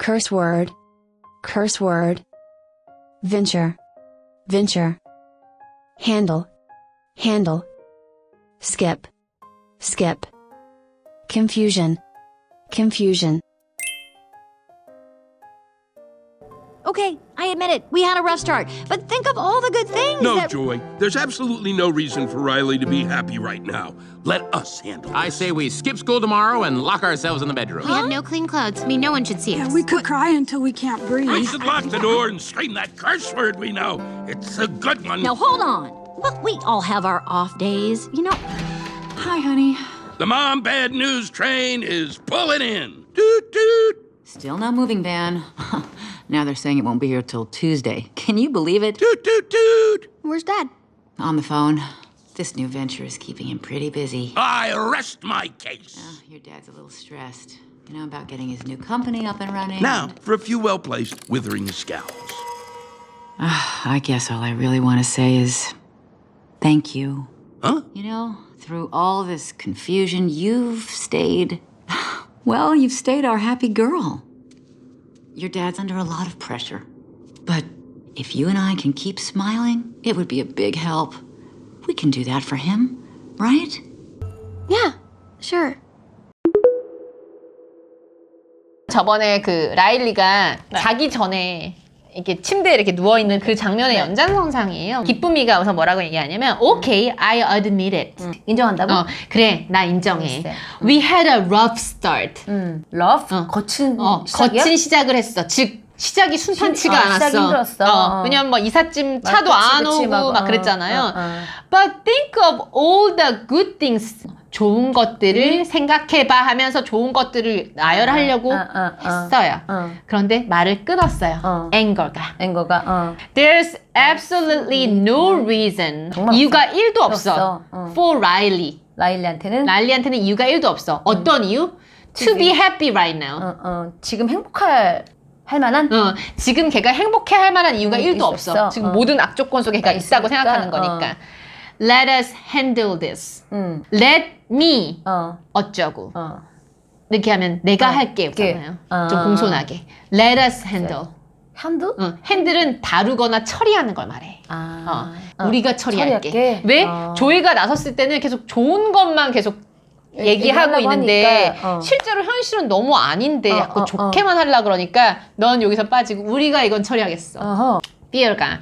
curse word, curse word. Venture, venture. Handle, handle. Skip, skip. Confusion, confusion. I admit it. We had a rough start. But think of all the good things No, that. Joy. There's absolutely no reason for Riley to be happy right now. Let us handle it. I say we skip school tomorrow and lock ourselves in the bedroom. We have no clean clothes. I mean, no one should see Yeah, us. we could cry until we can't breathe. We should lock the door and scream that curse word we know. It's a good one. Now hold on. Well, we all have our off days. You know, Hi, honey. The mom bad news train is pulling in. Toot toot. Still no moving van. now they're saying it won't be here till Tuesday. Can you believe it? Toot toot toot. Where's Dad? On the phone. This new venture is keeping him pretty busy. I rest my case. Oh, your dad's a little stressed. You know, about getting his new company up and running. Now, for a few well placed withering scowls. Ah, I guess all I really want to say is thank you. Huh? You know, through all this confusion, you've stayed. Well, you've stayed our happy girl. Your dad's under a lot of pressure. But if you and I can keep smiling, it would be a big help. We can do that for him, right? Yeah, sure. 저번에 그 라일리가 자기 전에 이렇게 침대에 이렇게 누워 있는 그 장면의 연장선상이에요. 기쁨이가 우선 뭐라고 얘기하냐면, Okay, I admit it. 인정한다고? 어, 그래, 나 인정해. 알겠어요. We had a rough start. 음, 러브? 어. 거친 어, 시작이야? 거친 시작을 했어. 즉 시작이 순탄치가 신- 어, 않았어. 시작이 힘들었어. 어, 왜냐면 뭐 이삿짐 차도 그치, 안 그치, 오고 막, 막 어, 그랬잖아요. 어, 어. But think of all the good things. 좋은 것들을 생각해봐 하면서 좋은 것들을 나열하려고 어, 어, 어. 했어요. 어. 그런데 말을 끊었어요. 어. 앵거가. 앵거가 어. There's absolutely no reason. 정말 이유가 1도 없어. 없어. 어. For Riley. 라일리한테는 랄리한테는 이유가 1도 없어. 어떤 이유? To be happy right now. 어, 어, 지금 행복할 할 만한 어, 지금 걔가 행복해 할 만한 이유가 음, 1도 없어. 있었어. 지금 어. 모든 악조건 속에 걔가 있다고 있으니까, 생각하는 거니까. Let us handle this. 음. Let me 어, 어쩌고. 어. 이렇게 하면 내가 어, 할게 이렇게. 잖아요. 어. 좀 공손하게. Let us handle. 한두? 어, 핸들은 다루거나 처리하는 걸 말해. 아. 어, 우리가 처리할게. 처리할게? 왜? 어. 조이가 나섰을 때는 계속 좋은 것만 계속 얘기하고 얘기하려고 있는데 어. 실제로 현실은 너무 아닌데 어, 자꾸 어, 좋게만 하려 그러니까 넌 여기서 빠지고 우리가 이건 처리하겠어. 어허. 비엘가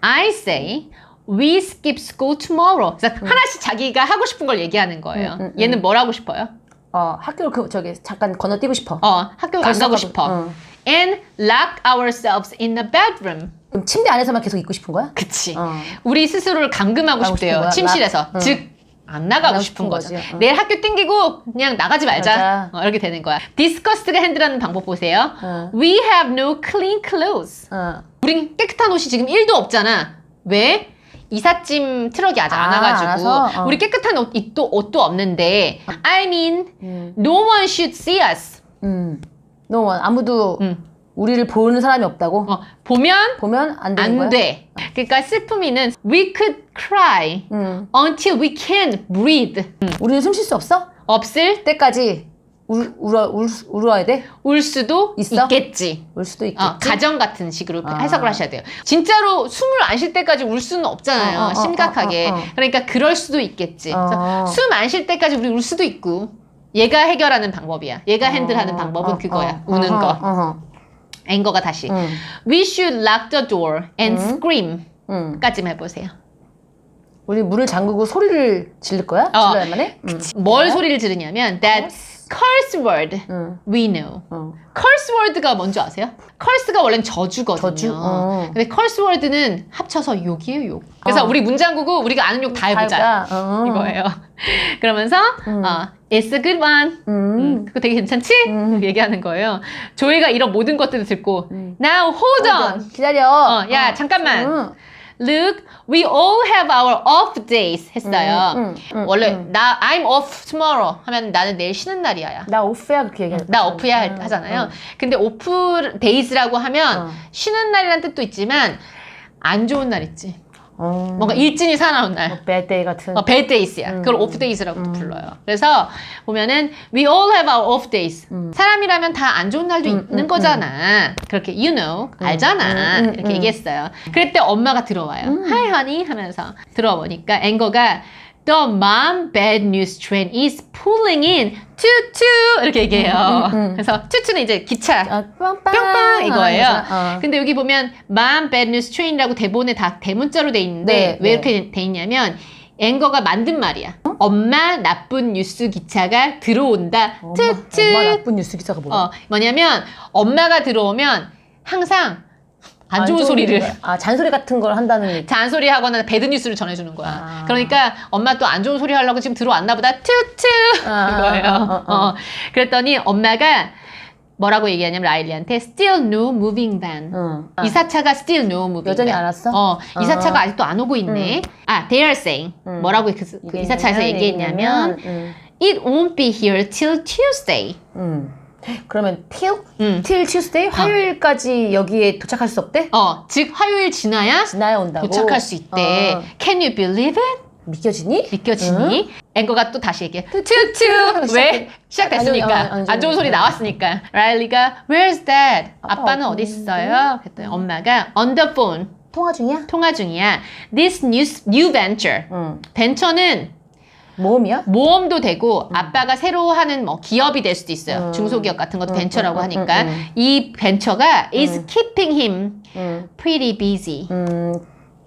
I say we skip school tomorrow. 그래서 하나씩 자기가 하고 싶은 걸 얘기하는 거예요. 음, 음, 음. 얘는 뭘 하고 싶어요? 어, 학교를 그 저기 잠깐 건너뛰고 싶어. 어, 학교 안 가고 가고- 싶어. 어. And lock ourselves in the bedroom. 그럼 침대 안에서만 계속 있고 싶은 거야? 그치. 어. 우리 스스로를 감금하고 싶대요. 거야? 침실에서. 나- 응. 즉, 안 나가고 나가고 싶은 싶은 거죠. 거지. 어. 내일 학교 땡기고 그냥 나가지 말자. 맞아. 어, 이렇게 되는 거야. 디스커스가 핸들하는 방법 보세요. 어. We have no clean clothes. 어. 우린 깨끗한 옷이 지금 1도 없잖아. 왜? 이삿짐 트럭이 아직 안 아, 와가지고 알아서? 어. 우리 깨끗한 옷, 옷도, 옷도 없는데 I mean, 음. no one should see us. 음. 너무 아무도 음. 우리를 보는 사람이 없다고? 어, 보면 보면 안 되는 거야? 안 돼. 그러니까 슬픔이는 we could cry 음. until we can't breathe. 우리는 숨 쉴 수 없어? 없을 때까지 울, 울어, 울, 울어야 돼? 울 수도 있어? 있겠지. 울 수도 있겠지? 어, 가정 같은 식으로 아. 해석을 하셔야 돼요. 진짜로 숨을 안 쉴 때까지 울 수는 없잖아요. 어, 어, 어, 심각하게. 어, 어, 어. 그러니까 그럴 수도 있겠지. 어. 숨 안 쉴 때까지 우리 울 수도 있고. 얘가 해결하는 방법이야. 얘가 핸들하는 어, 방법은 어, 그거야. 어, 우는 어허, 거. 앵거가 다시. 응. We should lock the door and scream. 응. 까지만 해보세요. 우리 문을 잠그고 소리를 지를 거야? 어. 질러야만 해? 응. 뭘 소리를 지르냐면 that curse word 응. we know. 어. curse word가 뭔지 아세요? curse가 원래는 저주거든요. 저주? 어. 근데 curse word는 합쳐서 욕이에요, 욕. 그래서 어. 우리 문장구고 우리가 아는 욕 다 해보자. 어. 이거예요. 그러면서 어, it's a good one. 음. 음, 그거 되게 괜찮지? 음. 얘기하는 거예요. 조이가 이런 모든 것들을 듣고 now hold on. 기다려. 어, 야 잠깐만. 응. Look, we all have our off days 했어요. 음, 음, 원래 음. 나 I'm off tomorrow 하면 나는 내일 쉬는 날이야. 나 오프야 그렇게 얘기해. 나 오프야 할- 하잖아요. 근데 오프 데이즈라고 하면 어. 쉬는 날이란 뜻도 있지만 안 좋은 날 있지. 어. 뭔가 일진이 살아나온 날. bad day 같은. 어, bad days야. 그걸 off days라고 도 불러요. 그래서 보면은 we all have our off days. 사람이라면 다 안 좋은 날도 있는 거잖아. 그렇게 you know 알잖아. 음, 음, 이렇게 음. 얘기했어요. 때 엄마가 들어와요. Hi honey 하면서 들어보니까 앵거가 The mom bad news train is pulling in tutu 이렇게 얘기해요. 그래서 tutu는 이제 기차. 아, 뿅빵. 뿅빵 이거예요. 하면서, 어. 근데 여기 보면 mom bad news train이라고 대본에 다 대문자로 돼 있는데 네, 왜 네. 이렇게 돼 있냐면 앵거가 만든 말이야. 엄마 나쁜 뉴스 기차가 들어온다. 엄마. 엄마 나쁜 뉴스 기사가 뭐야? 어, 뭐냐면 엄마가 들어오면 항상 안 좋은 소리를 아 잔소리 같은 걸 한다는 얘기. 잔소리 하거나 배드 뉴스를 전해주는 거야. 아. 그러니까 엄마 또 안 좋은 소리 하려고 지금 들어왔나 보다. 투투 아, 이거예요. 아, 아, 아. 어. 그랬더니 엄마가 뭐라고 얘기하냐면 라일리한테 still no moving van. 응. 이사차가 still no moving 여전히. 안 왔어? 어, 이사차가 아. 아직도 안 오고 있네. 아, they are saying 음. 뭐라고 그, 그 이사차에서 얘기했냐면 음. it won't be here till Tuesday. 음. 그러면 till 음. till Tuesday 화요일까지 여기에 도착할 수 없대? 어, 즉 화요일 지나야 지나야 온다고. 도착할 수 있대. 어. Can you believe it? 믿겨지니? 믿겨지니? 앵거가 또 다시 얘기해. 투투. 왜? 시작됐으니까 안 좋은- 어, 안 좋은 안 좋은 소리. 나왔으니까. 라일리가 Where's Dad? 아빠 아빠는 어디 어디 있어요? 그랬더니 엄마가 On the phone 통화 중이야? 통화 중이야. This new new venture. 응. 벤처는 모험이야? 모험도 되고 아빠가 새로 하는 뭐 기업이 될 수도 있어요. 음. 중소기업 같은 것도 음, 벤처라고 음, 하니까 음, 음. 이 벤처가 is keeping him 응. pretty busy. 음.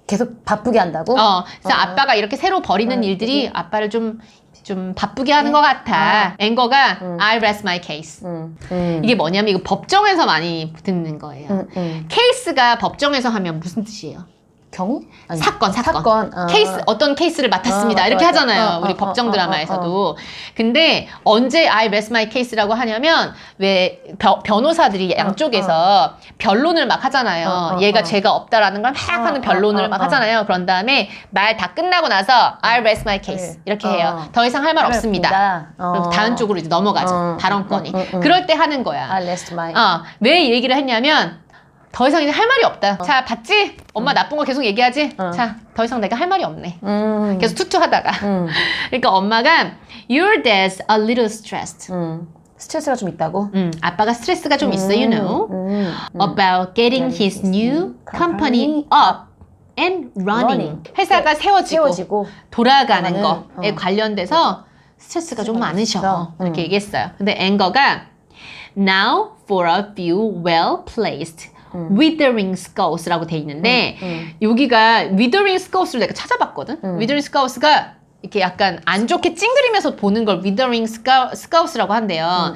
계속 바쁘게 한다고? 어, 그래서 어. 아빠가 이렇게 새로 벌이는 어, 일들이 아빠를 좀, 좀 바쁘게 하는 것 같아. 앵거가 음. I rest my case. 응. 응. 이게 뭐냐면 이거 법정에서 많이 듣는 거예요. 응, 응. 케이스가 법정에서 하면 무슨 뜻이에요? 경우? 아니, 사건, 사건. 사건. 어. 케이스, 어떤 케이스를 맡았습니다. 어, 이렇게 맞아, 하잖아요. 어, 우리 어, 법정 어, 드라마에서도. 근데 언제 I rest my case라고 하냐면 왜 벼- 변호사들이 양쪽에서 변론을 막 하잖아요. 어, 어, 얘가 어. 죄가 없다라는 걸막 어, 하는 변론을 어, 어, 막 어. 하잖아요. 그런 다음에 말 다 끝나고 나서 I rest my case 네. 이렇게 어. 해요. 더 이상 할 말 없습니다. 어. 그럼 다음 쪽으로 이제 넘어가죠. 어. 발언권이. 음, 음, 음. 그럴 때 하는 거야. I rest my. 어, 왜 이 얘기를 했냐면 더 이상 이제 할 말이 없다. 자, 봤지? 엄마 나쁜 거 계속 얘기하지? 어. 자, 더 이상 내가 할 말이 없네. 음. 계속 투투하다가. 음. 그러니까 엄마가 Your dad's a little stressed. 음. 스트레스가 좀 있다고? 음, 아빠가 스트레스가 좀 있어, you know, 음. 음. about getting his new company up and running. 회사가 세워지고, 세워지고. 돌아가는 돌아가는, 거에 어. 관련돼서 스트레스가 좀 많으셔. 있어. 이렇게 음. 얘기했어요. 근데 앵거가 Now for a few well placed withering skulls라고 돼 있는데 음. 여기가 withering skulls를 내가 찾아봤거든. 음. withering skulls가 이렇게 약간 안 좋게 찡그리면서 보는 걸 withering skulls라고 한대요.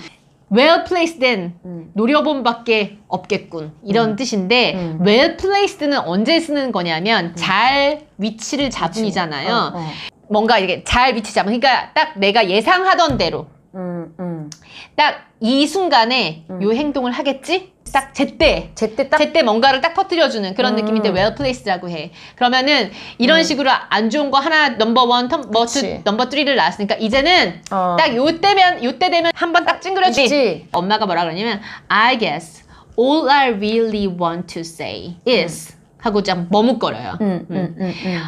well placed는 음. 노려봄밖에 없겠군 이런 뜻인데 음. well placed는 언제 쓰는 거냐면 잘 위치를 잡음이잖아요. 어, 어. 뭔가 이렇게 잘 위치 잡음. 그러니까 딱 내가 예상하던 대로 음, 음. 딱이 순간에 요 행동을 하겠지? 딱 제때 제때 딱 제때 뭔가를 딱 터뜨려주는 그런 음. 느낌인데 well placed라고 해. 그러면은 이런 식으로 안 좋은 거 하나 넘버 원, 텀- 뭐 투, 그치. 넘버 3를 나왔으니까 이제는 어. 딱 요때면 요때 되면 한 번 딱 찡그려지. 있지. 엄마가 뭐라 그러냐면 I guess all I really want to say is 하고 좀 머뭇거려요. 음, 음, 음, 음.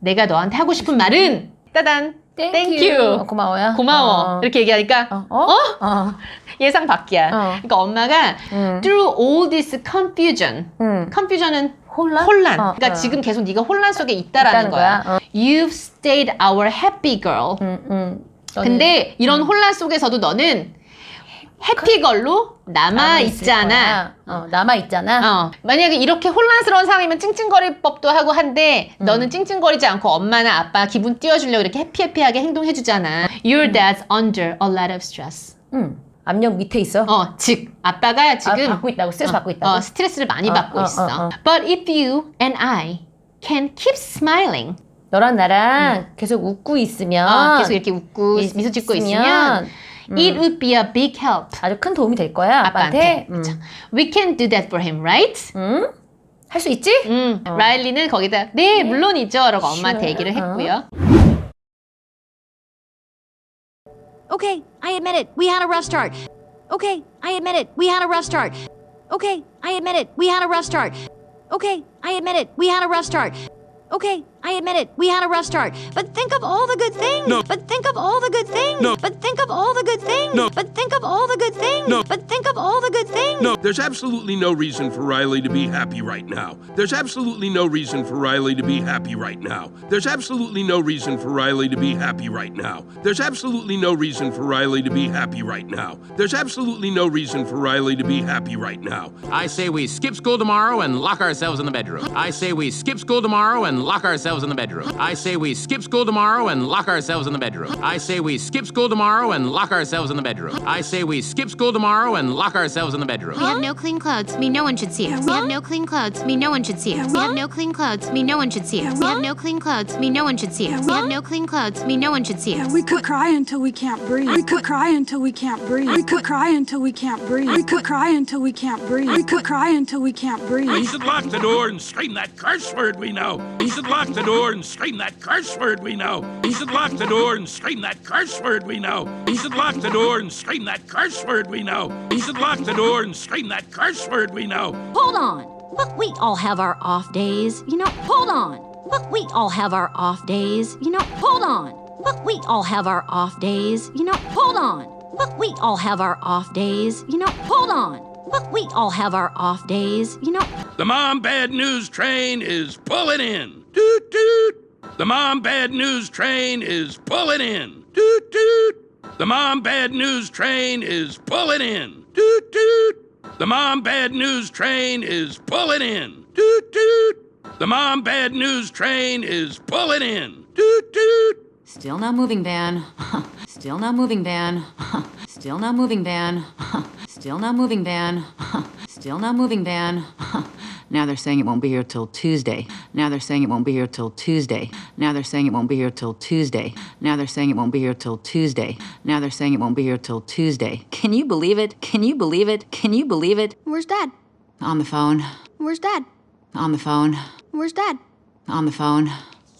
내가 너한테 하고 싶은 말은 따단 Thank Thank you. 어, 고마워요. 고마워 어. 이렇게 얘기하니까 어? 어? 어. 예상 밖이야. 어. 그러니까 엄마가 음. through all this confusion, 음. confusion은 혼란? 혼란. 어, 그러니까 어. 지금 계속 네가 혼란 속에 있다라는 있다는 거야. 거야. 어. You've stayed our happy girl. 음, 음. 너는 근데 이런 혼란 속에서도 너는 해피걸로 남아 있잖아. 거야. 어, 남아 있잖아. 어, 만약에 이렇게 혼란스러운 상황이면 찡찡거릴 법도 하고 한데 음. 너는 찡찡거리지 않고 엄마나 아빠 기분 띄워주려고 이렇게 해피해피하게 행동해주잖아. Your 음. dad's under a lot of stress. 음. 압력 밑에 있어. 어, 즉 아빠가 지금 아, 받고 있다고 스트레스 어, 받고 있다고. 어, 스트레스를 많이 어, 받고 어, 있어. 어, 어. But if you and I can keep smiling, 너랑 나랑 계속 웃고 있으면 어, 계속 이렇게 웃고 있- 미소 짓고 있으면 it would be a big help. 아주 큰 도움이 될 거야 아빠한테. 아빠한테. 음. 그쵸. We can do that for him, right? 음? 할 수 있지? 음, 라일리는 거기다 네 물론이죠 라고 엄마한테 Sure. 얘기를 했고요. Okay, I admit it. We had a rough start. Okay, I admit it. We had a rough start. Okay, I admit it. We had a rough start. Okay, I admit it. We had a rough start. Okay, I admit it. We had a rough start. But think of all the good things. No. But think of all the good things. No. But think of all the good things. No. But think of all the good things. No. But think of all the good things. No, there's absolutely no reason for Riley to be happy right now. There's absolutely no reason for Riley to be happy right now. There's absolutely no reason for Riley to be happy right now. There's absolutely no reason for Riley to be happy right now. There's absolutely no reason for Riley to be happy right now. I say we skip school tomorrow and lock ourselves in the bedroom. I say we skip school tomorrow and lock ourselves in the bedroom. I say we skip school tomorrow and lock ourselves in the bedroom. I say we skip school tomorrow and lock ourselves in the bedroom. I say we skip school tomorrow and lock ourselves in the bedroom. We have no clean clothes. Me, no one should see us. We have no clean clothes. Me, no one should see us. We have no clean clothes. Me, no one should see us. We have no clean clothes. Me, no one should see us. We have no clean clothes. Me, no one should see us. We could cry until we can't breathe. We could cry until we can't breathe. We could cry until we can't breathe. We could cry until we can't breathe. We could cry until we can't We breathe. should lock the door and scream that curse word we know. We should lock the door and scream that curse word we know. We should lock the door and scream that curse word we know. We should lock the door and scream that curse word we know. We should lock the door and scream that curse word we know. Hold on. Look, we all have our off days. You know, hold on. Look, we all have our off days. You know, hold on. Look, we all have our off days. You know, hold on. Look, we all have our off days. You know, hold on. Look, we all have our off days. You know, The mom bad news train is pulling in. Toot toot. The mom bad news train is pulling in. Toot toot. The mom bad news train is pulling in. Toot toot. The mom bad news train is pulling in. Toot toot. The mom bad news train is pulling in. Toot toot. Still not moving, van. Still not moving, van. Still not moving, van. Still not moving, van. Still not moving, van. Now they're saying it won't be here till Tuesday. Now they're saying it won't be here till Tuesday. Now they're saying it won't be here till Tuesday. Now they're saying it won't be here till Tuesday. Now they're saying it won't be here till Tuesday. Can you believe it? Can you believe it? Can you believe it? Where's Dad? On the phone. Where's Dad? On the phone. Where's Dad? On the phone.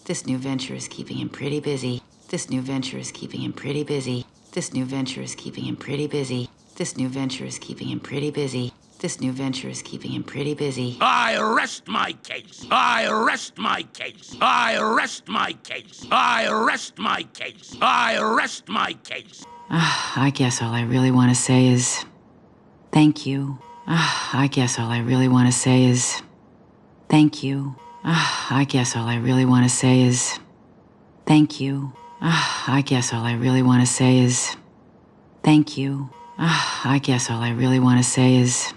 This new venture is keeping him pretty busy. This new venture is keeping him pretty busy. This new venture is keeping him pretty busy. This new venture is keeping him pretty busy. This new venture is keeping him pretty busy. I arrest my case. I arrest my case. I arrest my case. I arrest my case. I arrest my case. Ah, I guess all I really want to say is thank you. Ah, I guess all I really want to say is thank you. Ah, I guess all I really want to say is thank you. I guess all I really want to say is thank you. I guess all I really want to say is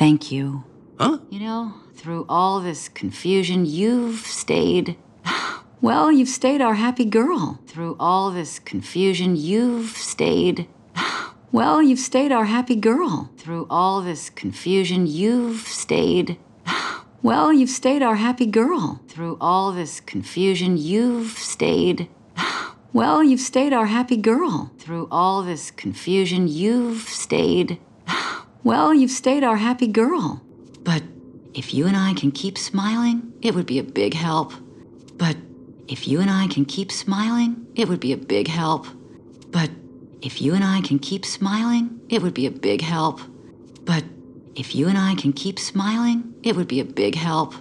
thank you. Huh? You know, through all this confusion, you've stayed. Well, you've stayed our happy girl. Through all this confusion, you've stayed. Well, you've stayed our happy girl. Through all this confusion, you've stayed. Well, you've stayed our happy girl. Through all this confusion, you've stayed. Well, you've stayed our happy girl. Through all this confusion, you've stayed. Well, you've stayed our happy girl. But if you and I can keep smiling, it would be a big help. But if you and I can keep smiling, it would be a big help. But if you and I can keep smiling, it would be a big help. But if you and I can keep smiling, it would be a big help.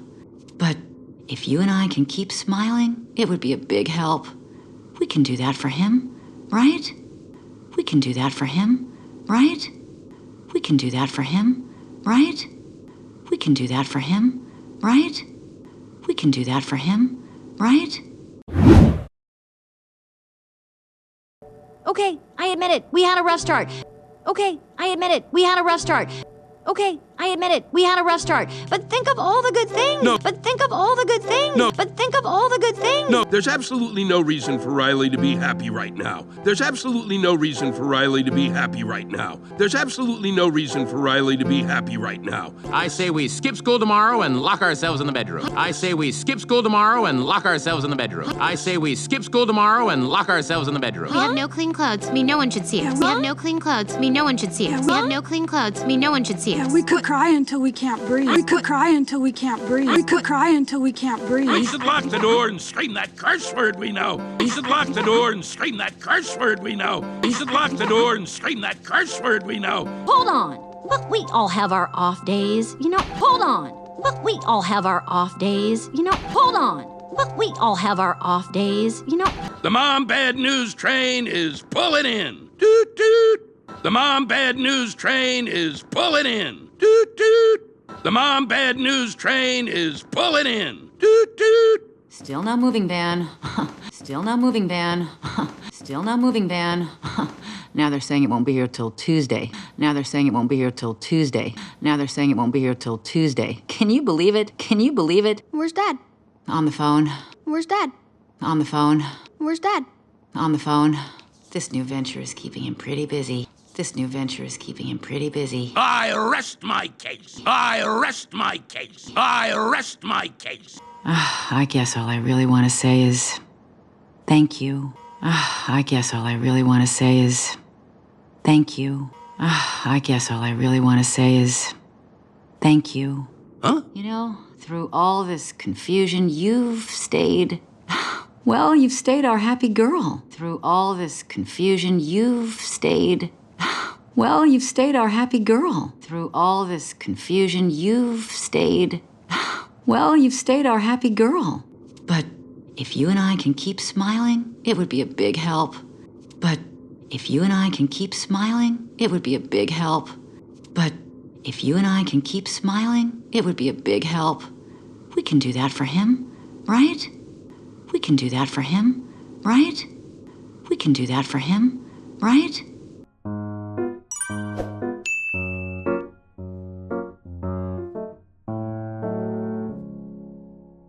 But if you and I can keep smiling, it would be a big help. We can do that for him, right? We can do that for him, right? We can do that for him, right? We can do that for him, right? We can do that for him, right? okay, I admit it. We had a rough start. Okay, I admit it. We had a rough start. Okay, I admit it. We had a rough start. But think of all the good things. No. But think of all the good things. No. But think of all the good things. No, there's absolutely no reason for Riley to be happy right now. There's absolutely no reason for Riley to be happy right now. There's absolutely no reason for Riley to be happy right now. I say we skip school tomorrow and lock ourselves in the bedroom. I say we skip school tomorrow and lock ourselves in the bedroom. I say we skip school tomorrow and lock ourselves in the bedroom. We have no clean clothes. Me, no one should see us. We have no clean clothes. Me, no one should see us. We have no clean clothes. Me, no one should see us. We could cry until we can't breathe. We could cry until we can't breathe. We could cry until we can't breathe. We breathe. should lock the door and scream that curse word we know. We should lock the door and scream that curse word we know. We should lock the door and scream that curse word we know. Hold on. Look, we all have our off days. You know, hold on. Look, we all have our off days. You know, hold on. But we all have our off days, you know. The mom bad news train is pulling in. Toot toot. The mom bad news train is pulling in. Toot toot. The mom bad news train is pulling in. Toot toot. Still not moving, van. Still not moving, van. Still not moving, van. now they're saying it won't be here till Tuesday. Now they're saying it won't be here till Tuesday. Now they're saying it won't be here till Tuesday. Can you believe it? Can you believe it? Where's Dad? On the phone. Where's Dad? On the phone. Where's Dad? On the phone. This new venture is keeping him pretty busy. This new venture is keeping him pretty busy. I rest my case. I rest my case. I rest my case. Ah, I guess all I really want to say is thank you. Ah, I guess all I really want to say is thank you. Ah, I guess all I really want to say is thank you. Huh? You know, through all this confusion, you've stayed. Well, you've stayed our happy girl. Through all this confusion, you've stayed. Well, you've stayed our happy girl. Through all this confusion, you've stayed. Well, you've stayed our happy girl. But if you and I can keep smiling, it would be a big help. But if you and I can keep smiling, it would be a big help. But if you and I can keep smiling, it would be a big help. We can do that for him, right? We can do that for him, right? We can do that for him, right?